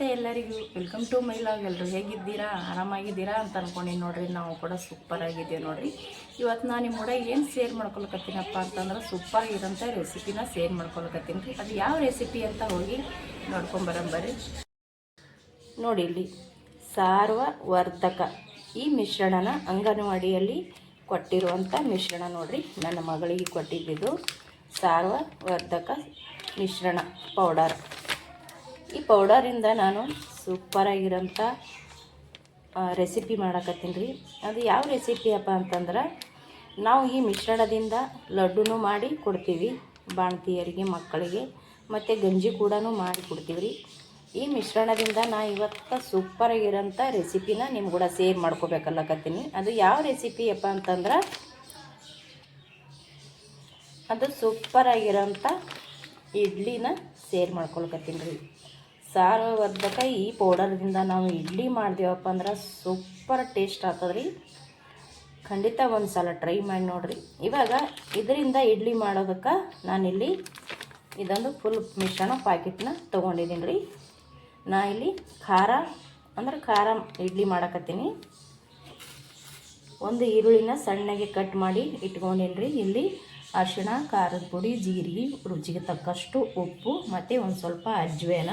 ನಮಸ್ತೆ ಎಲ್ಲರಿಗೂ welcome to my log. ಎಲ್ಲರೂ ಹೇಗಿದ್ದೀರಾ? ಆರಾಮಾಗಿದ್ದೀರಾ ಅಂತ ಅನ್ಕೊಂಡು ನೋಡ್ರಿ. ನಾವು ಕೂಡ ಸೂಪರ್ ಆಗಿದ್ದೀವಿ ನೋಡ್ರಿ. ಇವತ್ತು ನಾನು ನಿಮ್ಮ ಕೂಡ ಏನು ಶೇರ್ ಮಾಡ್ಕೊಳಕತ್ತೀನಪ್ಪ ಅಂತಂದ್ರೆ ಸೂಪರ್ ಆಗಿರೋಂಥ ರೆಸಿಪಿನ ಶೇರ್ ಮಾಡ್ಕೊಳಕತ್ತೀನಿ ರೀ. ಅದು ಯಾವ ರೆಸಿಪಿ ಅಂತ ಹೋಗಿ ನೋಡ್ಕೊಂಬರಂಬರ್ರಿ ನೋಡಿ ಇಲ್ಲಿ ಸಾರ್ವವರ್ಧಕ ಈ ಮಿಶ್ರಣನ ಅಂಗನವಾಡಿಯಲ್ಲಿ ಕೊಟ್ಟಿರುವಂಥ ಮಿಶ್ರಣ ನೋಡ್ರಿ. ನನ್ನ ಮಗಳಿಗೆ ಕೊಟ್ಟಿದ್ದು ಸಾರ್ವವರ್ಧಕ ಮಿಶ್ರಣ ಪೌಡರ್ ಈ ಪೌಡರಿಂದ ನಾನು ಸೂಪರಾಗಿರೋಂಥ ರೆಸಿಪಿ ಮಾಡಕತ್ತೀನಿ ರೀ. ಅದು ಯಾವ ರೆಸಿಪಿ ಅಪ್ಪ ಅಂತಂದ್ರೆ, ನಾವು ಈ ಮಿಶ್ರಣದಿಂದ ಲಡ್ಡುನೂ ಮಾಡಿ ಕೊಡ್ತೀವಿ ಬಾಣತಿಯರಿಗೆ ಮಕ್ಕಳಿಗೆ, ಮತ್ತು ಗಂಜಿ ಕೂಡ ಮಾಡಿ ಕೊಡ್ತೀವಿ ರೀ. ಈ ಮಿಶ್ರಣದಿಂದ ನಾ ಇವತ್ತು ಸೂಪರಾಗಿರೋಂಥ ರೆಸಿಪಿನ ನಿಮ್ಮ ಕೂಡ ಸೇರ್ ಮಾಡ್ಕೋಬೇಕಲ್ಲಕತ್ತೀನಿ. ಅದು ಯಾವ ರೆಸಿಪಿ ಅಪ್ಪ ಅಂತಂದ್ರೆ, ಅದು ಸೂಪರಾಗಿರೋಂಥ ಇಡ್ಲಿನ ಸೇರ್ ಮಾಡ್ಕೊಳ್ಕತ್ತೀನಿ ರೀ. ಸಾರವರ್ಧಕ ಈ ಪೌಡರ್ದಿಂದ ನಾವು ಇಡ್ಲಿ ಮಾಡ್ದೇವಪ್ಪ ಅಂದ್ರೆ ಸೂಪರ್ ಟೇಸ್ಟ್ ಆಗ್ತದೆ ರೀ ಖಂಡಿತ ಒಂದು ಸಲ ಟ್ರೈ ಮಾಡಿ ನೋಡಿರಿ. ಇವಾಗ ಇದರಿಂದ ಇಡ್ಲಿ ಮಾಡೋದಕ್ಕೆ ನಾನಿಲ್ಲಿ ಇದೊಂದು ಫುಲ್ ಮಿಶ್ರಣ ಪ್ಯಾಕೆಟ್ನ ತೊಗೊಂಡಿದ್ದೀನಿ ರೀ. ನಾ ಇಲ್ಲಿ ಖಾರ, ಅಂದ್ರೆ ಖಾರ ಇಡ್ಲಿ ಮಾಡಕತ್ತೀನಿ. ಒಂದು ಈರುಳ್ಳಿನ ಸಣ್ಣಗೆ ಕಟ್ ಮಾಡಿ ಇಟ್ಕೊಂಡೀನಿ ರೀ. ಇಲ್ಲಿ ಅರಿಶಿಣ, ಖಾರದ ಪುಡಿ, ಜೀರಿಗೆ, ರುಚಿಗೆ ತಕ್ಕಷ್ಟು ಉಪ್ಪು, ಮತ್ತು ಒಂದು ಸ್ವಲ್ಪ ಅಜ್ವೇನ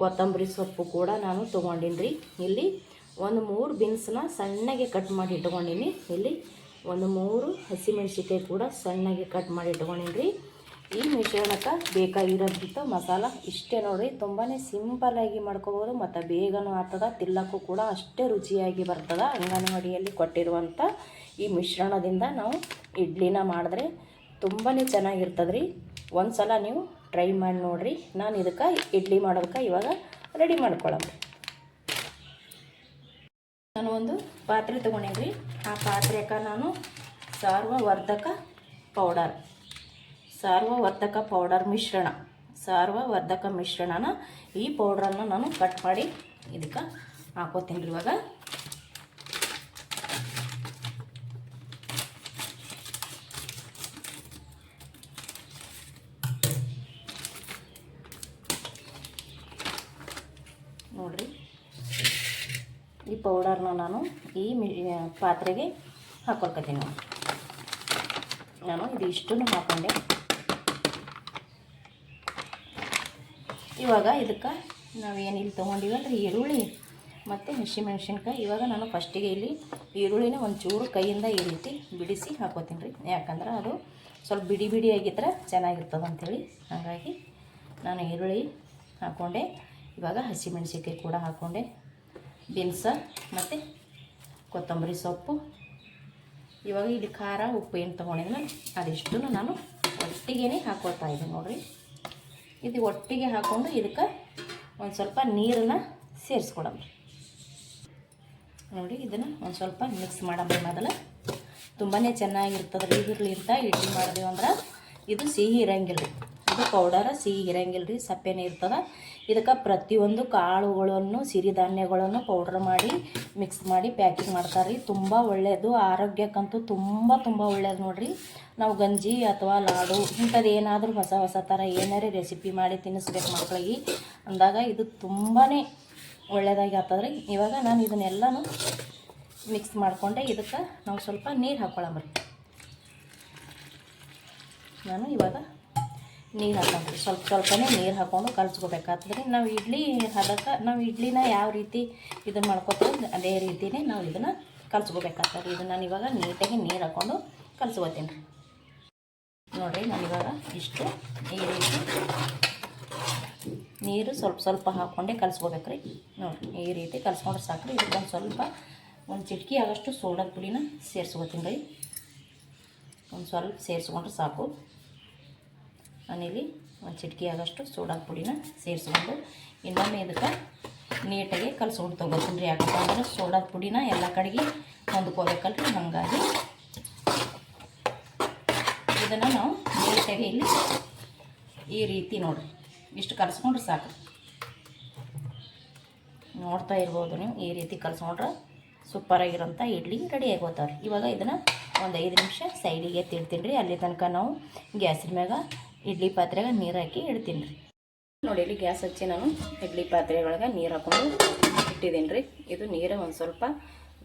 ಕೊತ್ತಂಬರಿ ಸೊಪ್ಪು ಕೂಡ ನಾನು ತೊಗೊಂಡೀನಿ ರೀ ಇಲ್ಲಿ ಒಂದು ಮೂರು ಬೀನ್ಸ್ನ ಸಣ್ಣಗೆ ಕಟ್ ಮಾಡಿ ಇಟ್ಕೊಂಡೀನಿ. ಇಲ್ಲಿ ಒಂದು ಮೂರು ಹಸಿಮೆಣ್ಸಿಕಾಯಿ ಕೂಡ ಸಣ್ಣಗೆ ಕಟ್ ಮಾಡಿ ಇಟ್ಕೊಂಡೀನಿ ರೀ ಈ ಮಿಶ್ರಣಕ್ಕೆ ಬೇಕಾಗಿರೋಂಥ ಮಸಾಲ ಇಷ್ಟೇ ನೋಡಿರಿ. ತುಂಬಾ ಸಿಂಪಲ್ಲಾಗಿ ಮಾಡ್ಕೋಬೋದು. ಮತ್ತು ಬೇಗನೂ ಆಗ್ತದೆ ತಿಲ್ಲಕ್ಕೂ ಕೂಡ ಅಷ್ಟೇ ರುಚಿಯಾಗಿ ಬರ್ತದೆ. ಅಂಗನವಾಡಿಯಲ್ಲಿ ಕೊಟ್ಟಿರುವಂಥ ಈ ಮಿಶ್ರಣದಿಂದ ನಾವು ಇಡ್ಲಿನ ಮಾಡಿದ್ರೆ ತುಂಬಾ ಚೆನ್ನಾಗಿರ್ತದೆ ರೀ ಒಂದು ಸಲ ನೀವು ಟ್ರೈ ಮಾಡಿ ನೋಡಿರಿ. ನಾನು ಇದಕ್ಕೆ ಇಡ್ಲಿ ಮಾಡೋದಕ್ಕೆ ಇವಾಗ ರೆಡಿ ಮಾಡ್ಕೊಳ್ಳೋಣ ನಾನು ಒಂದು ಪಾತ್ರೆ ತೊಗೊಂಡೇನಿ ಆ ಪಾತ್ರೆಗೆ ನಾನು ಸಾರ್ವವರ್ಧಕ ಪೌಡರ್ ಸಾರ್ವವರ್ಧಕ ಪೌಡರ್ ಮಿಶ್ರಣ. ಸಾರ್ವವರ್ಧಕ ಮಿಶ್ರಣನ ಈ ಪೌಡ್ರನ್ನು ನಾನು ಕಟ್ ಮಾಡಿ ಇದಕ್ಕೆ ಹಾಕೋತೀನಿ ಇವಾಗ ನೋಡಿರಿ ಈ ಪೌಡರ್ನ ನಾನು ಈ ಮಿ ಪಾತ್ರೆಗೆ ಹಾಕೊಳ್ಕತ್ತೀನಿ ನಾನು ಇದು ಇಷ್ಟನ್ನು ಹಾಕೊಂಡೆ. ಇವಾಗ ಇದಕ್ಕೆ ನಾವೇನು ಇಲ್ಲಿ ತೊಗೊಂಡಿವಲ್ಲ ಈರುಳ್ಳಿ ಮತ್ತು ಹಸಿಮೆಣ್ಸಿನ್ಕಾಯಿ. ಇವಾಗ ನಾನು ಫಸ್ಟಿಗೆ ಇಲ್ಲಿ ಈರುಳ್ಳಿನ ಒಂಚೂರು ಕೈಯಿಂದ ಈ ರೀತಿ ಬಿಡಿಸಿ ಹಾಕೋತೀನಿ ರೀ. ಯಾಕಂದ್ರೆ ಅದು ಸ್ವಲ್ಪ ಬಿಡಿ ಬಿಡಿ ಆಗಿದ್ರೆ ಚೆನ್ನಾಗಿರ್ತದೆ ಅಂಥೇಳಿ ಹಾಗಾಗಿ ನಾನು ಈರುಳ್ಳಿ ಹಾಕ್ಕೊಂಡೆ ಇವಾಗ ಹಸಿಮೆಣ್ಸಿನ್ಕಾಯಿ ಕೂಡ ಹಾಕ್ಕೊಂಡೆ ಬೀನ್ಸ, ಮತ್ತು ಕೊತ್ತಂಬರಿ ಸೊಪ್ಪು. ಇವಾಗ ಇಲ್ಲಿ ಖಾರ, ಉಪ್ಪು ಏನು ಮೇಲೆ ಅದಿಷ್ಟು ನಾನು ಒಟ್ಟಿಗೆ ಹಾಕೋತಾ ಇದ್ದೀನಿ ನೋಡಿರಿ. ಇದು ಒಟ್ಟಿಗೆ ಹಾಕ್ಕೊಂಡು ಇದಕ್ಕೆ ಒಂದು ಸ್ವಲ್ಪ ನೀರನ್ನು ಸೇರಿಸ್ಕೊಡಮ್ರಿ ನೋಡಿ, ಇದನ್ನು ಒಂದು ಸ್ವಲ್ಪ ಮಿಕ್ಸ್ ಮಾಡಮ್ರಿ ಮೊದಲು. ತುಂಬಾ ಚೆನ್ನಾಗಿರ್ತದೆ ರೀ ಇದ್ರಲಿಂದ ಇಡ್ಲಿ ಮಾಡಿದೆವು ಅಂದ್ರೆ ಇದು ಸಿಹಿ ಇರಂಗಿಲ್ಲ ಇದು ಪೌಡರ ಸಿಹಿ ಇರಂಗಿಲ್ಲ ರೀ ಸಪ್ಪೆನೇ ಇರ್ತದೆ. ಇದಕ್ಕೆ ಪ್ರತಿಯೊಂದು ಕಾಳುಗಳನ್ನು ಸಿರಿಧಾನ್ಯಗಳನ್ನು ಪೌಡ್ರ್ ಮಾಡಿ ಮಿಕ್ಸ್ ಮಾಡಿ ಪ್ಯಾಕಿಂಗ್ ಮಾಡ್ತಾರೆ ರೀ ತುಂಬ ಒಳ್ಳೆಯದು ಆರೋಗ್ಯಕ್ಕಂತೂ ತುಂಬ ತುಂಬ ಒಳ್ಳೆಯದು ನೋಡಿರಿ. ನಾವು ಗಂಜಿ ಅಥವಾ ಲಾಡು ಇಂಥದ್ದು ಏನಾದರೂ ಹೊಸ ಹೊಸ ಥರ ಏನಾರೇ ರೆಸಿಪಿ ಮಾಡಿ ತಿನ್ನಿಸ್ಬೇಕು ಮಕ್ಕಳಿಗೆ ಅಂದಾಗ ಇದು ತುಂಬಾ ಒಳ್ಳೆಯದಾಗಿ ಆಗ್ತದೆ ರೀ ಇವಾಗ ನಾನು ಇದನ್ನೆಲ್ಲನೂ ಮಿಕ್ಸ್ ಮಾಡಿಕೊಂಡೆ. ಇದಕ್ಕೆ ನಾವು ಸ್ವಲ್ಪ ನೀರು ಹಾಕ್ಕೊಳ್ಳಂಬ್ರಿ ನಾನು ಇವಾಗ ನೀರು ಹಾಕೊಂಡ್ರಿ. ಸ್ವಲ್ಪ ಸ್ವಲ್ಪನೇ ನೀರು ಹಾಕ್ಕೊಂಡು ರೀ ನಾವು ಇಡ್ಲಿ ಹದಕ್ಕೆ ನಾವು ಇಡ್ಲಿನ ಯಾವ ರೀತಿ ಇದು ಮಾಡ್ಕೊತೀವಿ ಅದೇ ರೀತಿಯೇ ನಾವು ಇದನ್ನು ಕಲ್ಸ್ಕೊಬೇಕಾಗ್ತದೆ. ಇದನ್ನು ನಾನು ಇವಾಗ ನೀಟಾಗಿ ನೀರು ಹಾಕ್ಕೊಂಡು ಕಲಸ್ಕೋತೀನಿ. ರೀ ನೋಡಿರಿ, ನಾನು ಇವಾಗ ಇಷ್ಟು ಈ ರೀತಿ ನೀರು ಸ್ವಲ್ಪ ಸ್ವಲ್ಪ ಹಾಕ್ಕೊಂಡೆ ರೀ ನೋಡಿರಿ, ಈ ರೀತಿ ಕಲ್ಸ್ಕೊಂಡ್ರೆ ಸಾಕ್ರಿ. ಇದಕ್ಕೊಂದು ಸ್ವಲ್ಪ, ಒಂದು ಚಿಟಕಿ ಆಗೋಷ್ಟು ಸೋಡಾ ಪುಡಿನ ಸೇರಿಸ್ಕೋತೀನಿ ರೀ. ಒಂದು ಸ್ವಲ್ಪ ಸೇರಿಸ್ಕೊಂಡ್ರೆ ಸಾಕು. ನಾನಿಲ್ಲಿ ಒಂದು ಚಿಟಕಿ ಆಗೋಷ್ಟು ಸೋಡಾ ಪುಡಿನ ಸೇರಿಸ್ಕೊಂಡು, ಇನ್ನೊಮ್ಮೆ ಇದಕ್ಕೆ ನೀಟಾಗಿ ಕಲ್ಸ್ಕೊಂಡು ತೊಗೋತೀನಿ ರೀ. ಯಾಕಪ್ಪ ಅಂದ್ರೆ ಸೋಡಾದ ಪುಡಿನ ಎಲ್ಲ ಕಡೆಗೆ ಹೊಂದ್ಕೋಬೇಕಲ್ರಿ ಹಾಗಾಗಿ. ಇದನ್ನು ನಾವು ನೀಟಾಗಿ ಇಲ್ಲಿ ಈ ರೀತಿ ನೋಡಿರಿ. ಇಷ್ಟು ಕಲಸ್ಕೊಂಡ್ರೆ ಸಾಕು. ನೋಡ್ತಾ ಇರ್ಬೋದು ನೀವು, ಈ ರೀತಿ ಕಲಸ್ಕೊಂಡ್ರೆ ಸೂಪರಾಗಿರೋಂಥ ಇಡ್ಲಿ ರೆಡಿ ಆಗೋತಾವ್ರಿ. ಇವಾಗ ಇದನ್ನು ಒಂದು ಐದು ನಿಮಿಷ ಸೈಡಿಗೆ ತಿಳ್ತೀನಿ ರೀ. ಅಲ್ಲಿ ತನಕ ನಾವು ಗ್ಯಾಸಿನ ಮ್ಯಾಗ ಇಡ್ಲಿ ಪಾತ್ರೆಗೆ ನೀರು ಹಾಕಿ ಇಡ್ತೀನಿ ರೀ. ನೋಡಿ ಇಲ್ಲಿ ಗ್ಯಾಸ್ ಹಚ್ಚಿ ನಾನು ಇಡ್ಲಿ ಪಾತ್ರೆ ಒಳಗೆ ನೀರು ಹಾಕೊಂಡು ಇಟ್ಟಿದ್ದೀನಿ ರೀ. ಇದು ನೀರು ಒಂದು ಸ್ವಲ್ಪ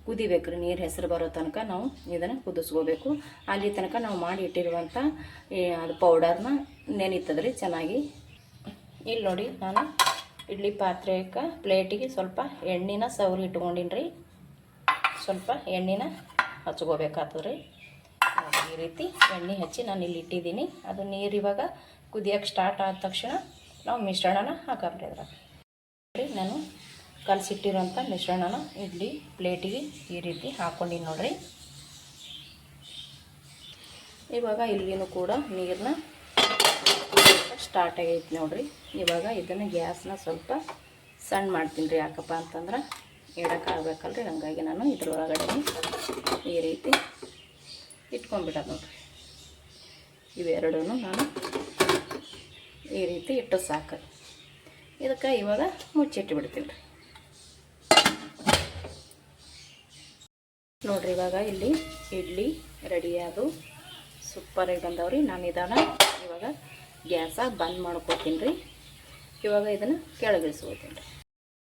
ಕುದಿಬೇಕು ರೀ. ನೀರು ಹೆಸರು ಬರೋ ತನಕ ನಾವು ಇದನ್ನು ಕುದಿಸ್ಕೋಬೇಕು. ಅಲ್ಲಿ ತನಕ ನಾವು ಮಾಡಿ ಇಟ್ಟಿರುವಂಥ ಅದು ಪೌಡರ್ನ ನೆನೀತದೆ ರೀ ಚೆನ್ನಾಗಿ. ಇಲ್ಲಿ ನೋಡಿ ನಾನು ಇಡ್ಲಿ ಪಾತ್ರೆಗೆ ಪ್ಲೇಟಿಗೆ ಸ್ವಲ್ಪ ಎಣ್ಣೆನ ಸವರಿ ಇಟ್ಕೊಂಡಿನಿ ರೀ. ಸ್ವಲ್ಪ ಎಣ್ಣೆನ ಹಚ್ಕೋಬೇಕಾಗ್ತದೆ ರೀ. ಈ ರೀತಿ ಎಣ್ಣೆ ಹಚ್ಚಿ ನಾನು ಇಲ್ಲಿ ಇಟ್ಟಿದ್ದೀನಿ. ಅದು ನೀರು ಇವಾಗ ಕುದಿಯೋಕ್ಕೆ ಸ್ಟಾರ್ಟ್ ಆದ ತಕ್ಷಣ ನಾವು ಮಿಶ್ರಣನ ಹಾಕಬ್ರಿ ಅದ್ರಾಗ. ನಾನು ಕಲಸಿಟ್ಟಿರೋಂಥ ಮಿಶ್ರಣನ ಇಡ್ಲಿ ಪ್ಲೇಟಿಗೆ ಈ ರೀತಿ ಹಾಕ್ಕೊಂಡಿನಿ ನೋಡ್ರಿ. ಇವಾಗ ಇಲ್ಲಿನೂ ಕೂಡ ನೀರನ್ನ ಸ್ಟಾರ್ಟ್ ಆಗೈತೆ ನೋಡ್ರಿ. ಇವಾಗ ಇದನ್ನು ಗ್ಯಾಸ್ನ ಸ್ವಲ್ಪ ಸಣ್ಣ ಮಾಡ್ತೀನಿ ರೀ ಯಾಕಪ್ಪ ಅಂತಂದ್ರೆ ಇಡೋಕ್ಕಾಗಬೇಕಲ್ರಿ ಹಂಗಾಗಿ ನಾನು ಇದ್ರೊಳಗಡೆ ಈ ರೀತಿ ಇಟ್ಕೊಂಡ್ಬಿಡೋದು ನೋಡ್ರಿ. ಇವೆರಡೂ ನಾನು ಈ ರೀತಿ ಇಟ್ಟು ಸಾಕು. ಇದಕ್ಕೆ ಇವಾಗ ಮುಚ್ಚಿಟ್ಟು ಬಿಡ್ತೀನಿ ರೀ. ನೋಡ್ರಿ, ಇವಾಗ ಇಲ್ಲಿ ಇಡ್ಲಿ ರೆಡಿಯಾದು. ಸೂಪರಾಗಿ ಬಂದವ್ರಿ. ನಾನು ಇದನ್ನು ಇವಾಗ ಗ್ಯಾಸ ಬಂದ್ ಮಾಡ್ಕೋತೀನಿ ರೀ. ಇವಾಗ ಇದನ್ನು ಕೆಳಗಿಳಿಸ್ಕೋತೀನಿ ರೀ.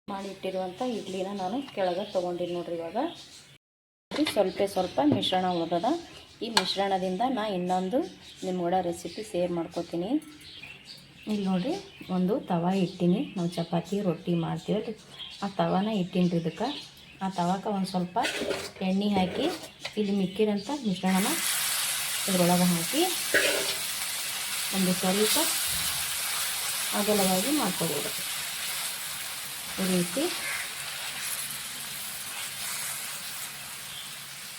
ಮಾಡಿಟ್ಟಿರುವಂಥ ಇಡ್ಲಿನ ನಾನು ಕೆಳಗೆ ತೊಗೊಂಡಿನಿ ನೋಡ್ರಿ ಇವಾಗ. ಸ್ವಲ್ಪ ಸ್ವಲ್ಪ ಮಿಶ್ರಣ ಉಳ್ದದ. ಈ ಮಿಶ್ರಣದಿಂದ ನಾ ಇನ್ನೊಂದು ನಿಮ್ಮ ಕೂಡ ರೆಸಿಪಿ ಸೇವ್ ಮಾಡ್ಕೋತೀನಿ. ಇಲ್ಲಿ ನೋಡಿರಿ, ಒಂದು ತವ ಇಟ್ಟಿನಿ. ನಾವು ಚಪಾತಿ, ರೊಟ್ಟಿ ಮಾಡ್ತೀವಲ್ಲ ಆ ತವಾನ ಇಟ್ಟಿನಿ ಇದಕ್ಕೆ. ಆ ತವಕ್ಕೆ ಒಂದು ಸ್ವಲ್ಪ ಎಣ್ಣೆ ಹಾಕಿ, ಇಲ್ಲಿ ಮಿಕ್ಕಿರೋಂಥ ಮಿಶ್ರಣನ ಇದ್ರೊಳಗೆ ಹಾಕಿ, ಒಂದು ಸ್ವಲ್ಪ ಅಗಲವಾಗಿ ಮಾಡ್ಕೊಬೋದು. ಈ ರೀತಿ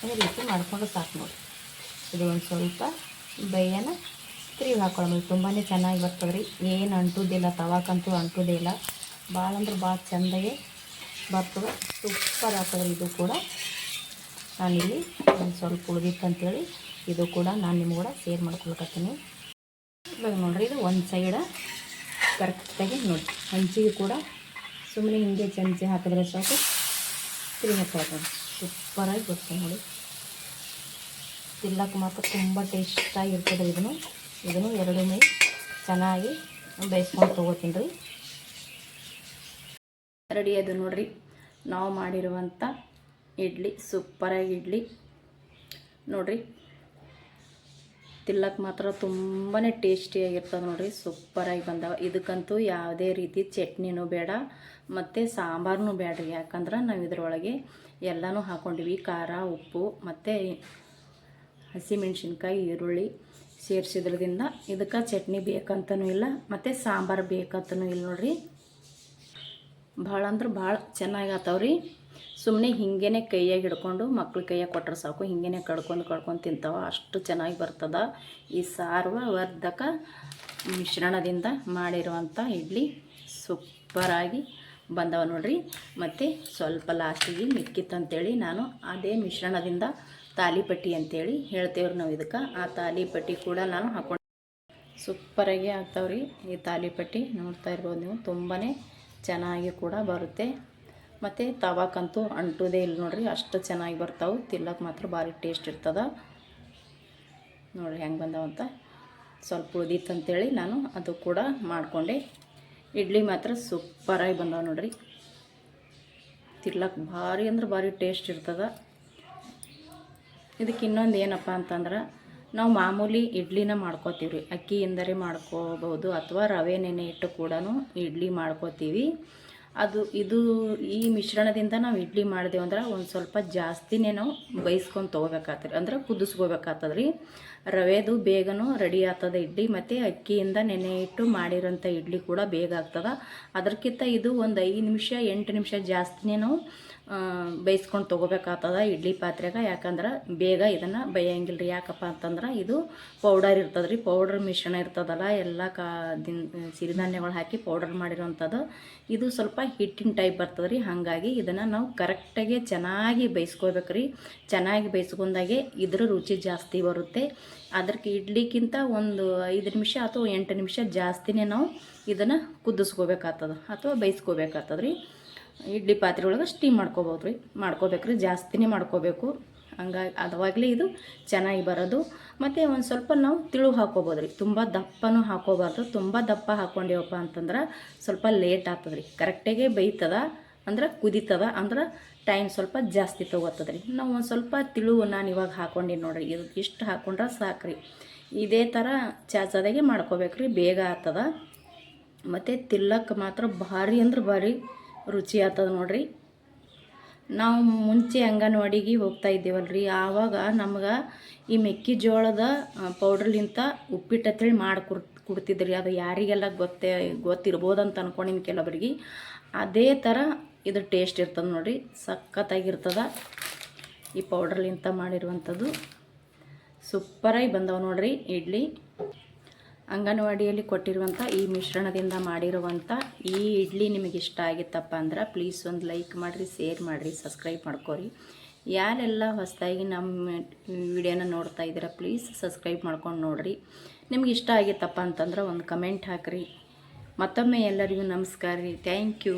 ಈ ರೀತಿ ಮಾಡ್ಕೊಂಡು ಸಾಕು ನೋಡಿ ಇದು ಒಂದು ಸ್ವಲ್ಪ ಬೇಯನ ತಿರುಗಿ ಹಾಕೊಳ್ಳೋದು ತುಂಬಾ ಚೆನ್ನಾಗಿ ಬರ್ತದೆ ರೀ ಏನು ಅಂಟುದಿಲ್ಲ, ತವಾಕಂತೂ ಅಂಟುದಿಲ್ಲ ಭಾಳ ಅಂದ್ರೆ ಭಾಳ ಚೆಂದಾಗೆ ಬರ್ತದೆ. ಸೂಪರ್ ಆಗ್ತದೆ ಇದು ಕೂಡ. ನಾನಿಲ್ಲಿ ಒಂದು ಸ್ವಲ್ಪ ಉಳಿದಿತ್ತು ಅಂತೇಳಿ ಇದು ಕೂಡ ನಾನು ನಿಮ್ಗೆ ಕೂಡ ಶೇರ್ ಮಾಡ್ಕೊಳ್ಕತ್ತೀನಿ. ಇವಾಗ ನೋಡ್ರಿ, ಇದು ಒಂದು ಸೈಡ ಕರೆಕ್ಟಾಗಿ ನೋಡಿ. ಹಂಚಿಗೆ ಕೂಡ ಸುಮ್ಮನೆ ಹಿಂಗೆ ಚಮಚೆ ಹಾಕಿದ್ರೆ ಸಾಕು. ತಿರುಗಿ ಹಾಕೋದು ಸೂಪರಾಗಿ ಬರ್ತದೆ ನೋಡಿ. ತಿನ್ನಕ್ಕೆ ಮಾತ್ರ ತುಂಬ ಟೇಸ್ಟಾಗಿರ್ತದೆ ಇದನ್ನು. ಇದನ್ನು ಎರಡು ಮೈ ಚೆನ್ನಾಗಿ ಬೇಯಿಸ್ಕೊಂಡು ತೊಗೋತೀನಿ ರೀ. ರೆಡಿ ಅದು ನೋಡ್ರಿ. ನಾವು ಮಾಡಿರುವಂಥ ಇಡ್ಲಿ, ಸೂಪರಾಗಿ ಇಡ್ಲಿ. ನೋಡ್ರಿ. ತಿಲ್ಲಕ್ಕೆ ಮಾತ್ರ ತುಂಬಾ ಟೇಸ್ಟಿಯಾಗಿರ್ತದೆ ನೋಡ್ರಿ. ಸೂಪರಾಗಿ ಬಂದವ. ಇದಕ್ಕಂತೂ ಯಾವುದೇ ರೀತಿ ಚಟ್ನಿನೂ ಬೇಡ, ಮತ್ತು ಸಾಂಬಾರನು ಬೇಡ್ರಿ. ಯಾಕಂದ್ರೆ ನಾವು ಇದರೊಳಗೆ ಎಲ್ಲನೂ ಹಾಕ್ಕೊಂಡಿವಿ ಖಾರ, ಉಪ್ಪು, ಮತ್ತು ಹಸಿಮೆಣ್ಸಿನ್ಕಾಯಿ, ಈರುಳ್ಳಿ ಸೇರಿಸಿದ್ರದಿಂದ ಇದಕ್ಕೆ ಚಟ್ನಿ ಬೇಕಂತನೂ ಇಲ್ಲ, ಮತ್ತು ಸಾಂಬಾರು ಬೇಕಂತನೂ ಇಲ್ಲ ನೋಡ್ರಿ. ಭಾಳ ಅಂದ್ರೆ ಭಾಳ ಚೆನ್ನಾಗಿ ರೀ ಸುಮ್ಮನೆ ಹಿಂಗೇನೆ ಕೈಯಾಗಿ ಹಿಡ್ಕೊಂಡು ಮಕ್ಳ ಕೈಯಾಗಿ ಕೊಟ್ಟರೆ ಸಾಕು, ಹಿಂಗೇನೆ ಕಡ್ಕೊಂಡು ಕಡ್ಕೊಂಡು ತಿಂತಾವ, ಅಷ್ಟು ಚೆನ್ನಾಗಿ ಬರ್ತದೆ. ಈ ಸಾರ್ವವರ್ಧಕ ಮಿಶ್ರಣದಿಂದ ಮಾಡಿರುವಂಥ ಇಡ್ಲಿ ಸೂಪರಾಗಿ ಬಂದವ ನೋಡ್ರಿ. ಮತ್ತು ಸ್ವಲ್ಪ ಲಾಸ್ಟಿಗೆ ಮಿಕ್ಕಿತ್ತಂತೇಳಿ ನಾನು ಅದೇ ಮಿಶ್ರಣದಿಂದ ತಾಲಿಪಟ್ಟಿ ಅಂತೇಳಿ ಹೇಳ್ತೇವ್ರಿ ನಾವು ಇದಕ್ಕೆ. ಆ ತಾಲಿಪಟ್ಟಿ ಕೂಡ ನಾನು ಹಾಕೊಂಡು ಸೂಪರಾಗಿ ಆಗ್ತಾವ್ರಿ ಈ ತಾಲಿಪಟ್ಟಿ. ನೋಡ್ತಾ ಇರ್ಬೋದು ನೀವು ತುಂಬಾ ಚೆನ್ನಾಗಿ ಕೂಡ ಬರುತ್ತೆ. ಮತ್ತು ತವಾಕಂತೂ ಅಂಟೋದೇ ಇಲ್ಲ ನೋಡ್ರಿ, ಅಷ್ಟು ಚೆನ್ನಾಗಿ ಬರ್ತಾವೆ. ತಿನ್ನಕ್ಕೆ ಮಾತ್ರ ಭಾರಿ ಟೇಸ್ಟ್ ಇರ್ತದ. ನೋಡಿರಿ ಹೆಂಗೆ ಬಂದವಂತ ಸ್ವಲ್ಪ ಉಳಿದಿತ್ತು ಅಂತೇಳಿ ನಾನು ಅದು ಕೂಡ ಮಾಡಿಕೊಂಡೆ. ಇಡ್ಲಿ ಮಾತ್ರ ಸೂಪರಾಗಿ ಬಂದಾವೆ ನೋಡ್ರಿ. ತಿರ್ಲಕ್ಕೆ ಭಾರಿ ಅಂದ್ರೆ ಭಾರಿ ಟೇಸ್ಟ್ ಇರ್ತದ. ಇದಕ್ಕೆ ಇನ್ನೊಂದು ಏನಪ್ಪ ಅಂತಂದ್ರೆ, ನಾವು ಮಾಮೂಲಿ ಇಡ್ಲಿನ ಮಾಡ್ಕೋತೀವಿ ರೀ ಅಕ್ಕಿಯಿಂದಲೇ ಮಾಡ್ಕೋಬೋದು ಅಥವಾ ರವೆ ನೆನೆ ಇಟ್ಟು ಕೂಡ ಇಡ್ಲಿ ಮಾಡ್ಕೋತೀವಿ. ಅದು, ಇದು ಈ ಮಿಶ್ರಣದಿಂದ ನಾವು ಇಡ್ಲಿ ಮಾಡಿದೆವು ಅಂದ್ರೆ ಒಂದು ಸ್ವಲ್ಪ ಜಾಸ್ತಿನೇ ನಾವು ಬೇಯಿಸ್ಕೊಂಡು ತೊಗೋಬೇಕಾಗ್ತದೆ ಅಂದ್ರೆ ಕುದಿಸ್ಕೋಬೇಕಾಗ್ತದೆ ರೀ ರವೆದು ಬೇಗನೂ ರೆಡಿ ಆಗ್ತದೆ. ಇಡ್ಲಿ ಮತ್ತು ಅಕ್ಕಿಯಿಂದ ನೆನೆ ಇಟ್ಟು ಮಾಡಿರೋಂಥ ಇಡ್ಲಿ ಕೂಡ ಬೇಗ ಆಗ್ತದೆ. ಅದಕ್ಕಿಂತ ಇದು ಒಂದು ಐದು ನಿಮಿಷ, ಎಂಟು ನಿಮಿಷ ಜಾಸ್ತಿನೇ ನಾವು ಬೇಯಿಸ್ಕೊಂಡು ತೊಗೋಬೇಕಾಗ್ತದ ಇಡ್ಲಿ ಪಾತ್ರೆಗೆ. ಯಾಕಂದ್ರೆ ಬೇಗ ಇದನ್ನು ಬೇಯಂಗಿಲ್ಲ ರೀ ಯಾಕಪ್ಪ ಅಂತಂದ್ರೆ ಇದು ಪೌಡರ್ ಇರ್ತದೆ ರೀ ಪೌಡರ್ ಮಿಶ್ರಣ ಇರ್ತದಲ್ಲ, ಎಲ್ಲ ಕಾ, ದಿನ, ಸಿರಿಧಾನ್ಯಗಳು ಹಾಕಿ ಪೌಡರ್ ಮಾಡಿರೋಂಥದ್ದು. ಇದು ಸ್ವಲ್ಪ ಹಿಟ್ಟಿನ ಟೈಪ್ ಬರ್ತದೆ ರೀ ಹಾಗಾಗಿ ಇದನ್ನು ನಾವು ಕರೆಕ್ಟಾಗಿ ಚೆನ್ನಾಗಿ ಬೇಯಿಸ್ಕೋಬೇಕು ರೀ ಚೆನ್ನಾಗಿ ಬೇಯಿಸ್ಕೊಂಡಾಗೆ ಇದ್ರ ರುಚಿ ಜಾಸ್ತಿ ಬರುತ್ತೆ. ಅದಕ್ಕೆ ಇಡ್ಲಿಕ್ಕಿಂತ ಒಂದು ಐದು ನಿಮಿಷ ಅಥವಾ ಎಂಟು ನಿಮಿಷ ಜಾಸ್ತಿನೇ ನಾವು ಇದನ್ನು ಕುದಿಸ್ಕೋಬೇಕಾಗ್ತದ ಅಥವಾ ಬೇಯಿಸ್ಕೋಬೇಕಾಗ್ತದ ರೀ. ಇಡ್ಲಿ ಪಾತ್ರೆ ಒಳಗೆ ಸ್ಟೀಮ್ ಮಾಡ್ಕೋಬೋದು ರೀ. ಮಾಡ್ಕೋಬೇಕು ರೀ ಜಾಸ್ತಿನೇ ಮಾಡ್ಕೋಬೇಕು. ಹಂಗಾಗಿ ಅದಾಗಲೇ ಇದು ಚೆನ್ನಾಗಿ ಬರೋದು. ಮತ್ತು ಒಂದು ಸ್ವಲ್ಪ ನಾವು ತಿಳು ಹಾಕೋಬೋದು ರೀ. ತುಂಬ ದಪ್ಪನೂ ಹಾಕೋಬಾರ್ದು. ತುಂಬ ದಪ್ಪ ಹಾಕ್ಕೊಂಡೇವಪ್ಪ ಅಂತಂದ್ರೆ ಸ್ವಲ್ಪ ಲೇಟ್ ಆಗ್ತದೆ ರೀ. ಕರೆಕ್ಟಾಗೆ ಬೇಯ್ತದ. ಅಂದ್ರೆ ಕುದಿತದ ಅಂದ್ರೆ ಟೈಮ್ ಸ್ವಲ್ಪ ಜಾಸ್ತಿ ತೊಗೋತದ ರೀ ನಾವು ಒಂದು ಸ್ವಲ್ಪ ತಿಳುವು ನಾನು ಇವಾಗ ಹಾಕ್ಕೊಂಡಿ ನೋಡಿರಿ. ಇದು ಇಷ್ಟು ಹಾಕ್ಕೊಂಡ್ರೆ ಸಾಕು ರೀ ಇದೇ ಥರ ಚಾಚದಾಗೆ ಮಾಡ್ಕೋಬೇಕು ರೀ ಬೇಗ ಆಗ್ತದ ಮತ್ತು ತಿಲ್ಲಕ್ಕೆ ಮಾತ್ರ ಭಾರಿ ಅಂದ್ರೆ ಭಾರಿ ರುಚಿ ಆಗ್ತದ ನೋಡ್ರಿ. ನಾವು ಮುಂಚೆ ಅಂಗನವಾಡಿಗೆ ಹೋಗ್ತಾ ಇದ್ದೇವಲ್ರಿ. ಆವಾಗ ನಮ್ಗೆ ಈ ಮೆಕ್ಕೆಜೋಳದ ಪೌಡ್ರ್ಲಿಂತ ಉಪ್ಪಿಟ್ಟು ಅಂತೇಳಿ ಮಾಡಿ ಕುಡ್, ಕೊಡ್ತಿದ್ರಿ. ಅದು ಯಾರಿಗೆಲ್ಲ ಗೊತ್ತೇ, ಗೊತ್ತಿರ್ಬೋದಂತ ಅನ್ಕೊಂಡಿನಿ ಕೆಲವರಿಗೆ. ಅದೇ ಥರ ಇದು ಟೇಸ್ಟ್ ಇರ್ತದೆ ನೋಡಿರಿ ಸಖತ್ತಾಗಿರ್ತದ. ಈ ಪೌಡ್ರ್ಲಿಂತ ಮಾಡಿರುವಂಥದ್ದು ಸೂಪರಾಗಿ ಬಂದವು ನೋಡ್ರಿ ಇಡ್ಲಿ. ಅಂಗನವಾಡಿಯಲ್ಲಿ ಕೊಟ್ಟಿರುವಂಥ ಈ ಮಿಶ್ರಣದಿಂದ ಮಾಡಿರುವಂಥ ಈ ಇಡ್ಲಿ ನಿಮಗೆ ಇಷ್ಟ ಆಗಿತ್ತಪ್ಪ ಅಂದ್ರೆ ಪ್ಲೀಸ್ ಒಂದು ಲೈಕ್ ಮಾಡಿರಿ ಶೇರ್ ಮಾಡಿರಿ ಸಬ್ಸ್ಕ್ರೈಬ್ ಮಾಡ್ಕೊರಿ. ಯಾರೆಲ್ಲ ಹೊಸದಾಗಿ ನಮ್ಮ ವಿಡಿಯೋನ ನೋಡ್ತಾ ಇದ್ದೀರಾ ಪ್ಲೀಸ್ ಸಬ್ಸ್ಕ್ರೈಬ್ ಮಾಡ್ಕೊಂಡು ನೋಡಿರಿ. ನಿಮ್ಗೆ ಇಷ್ಟ ಆಗಿತ್ತಪ್ಪ ಅಂತಂದ್ರೆ ಒಂದು ಕಮೆಂಟ್ ಹಾಕಿರಿ. ಮತ್ತೊಮ್ಮೆ ಎಲ್ಲರಿಗೂ ನಮಸ್ಕಾರ ರೀ. Thank you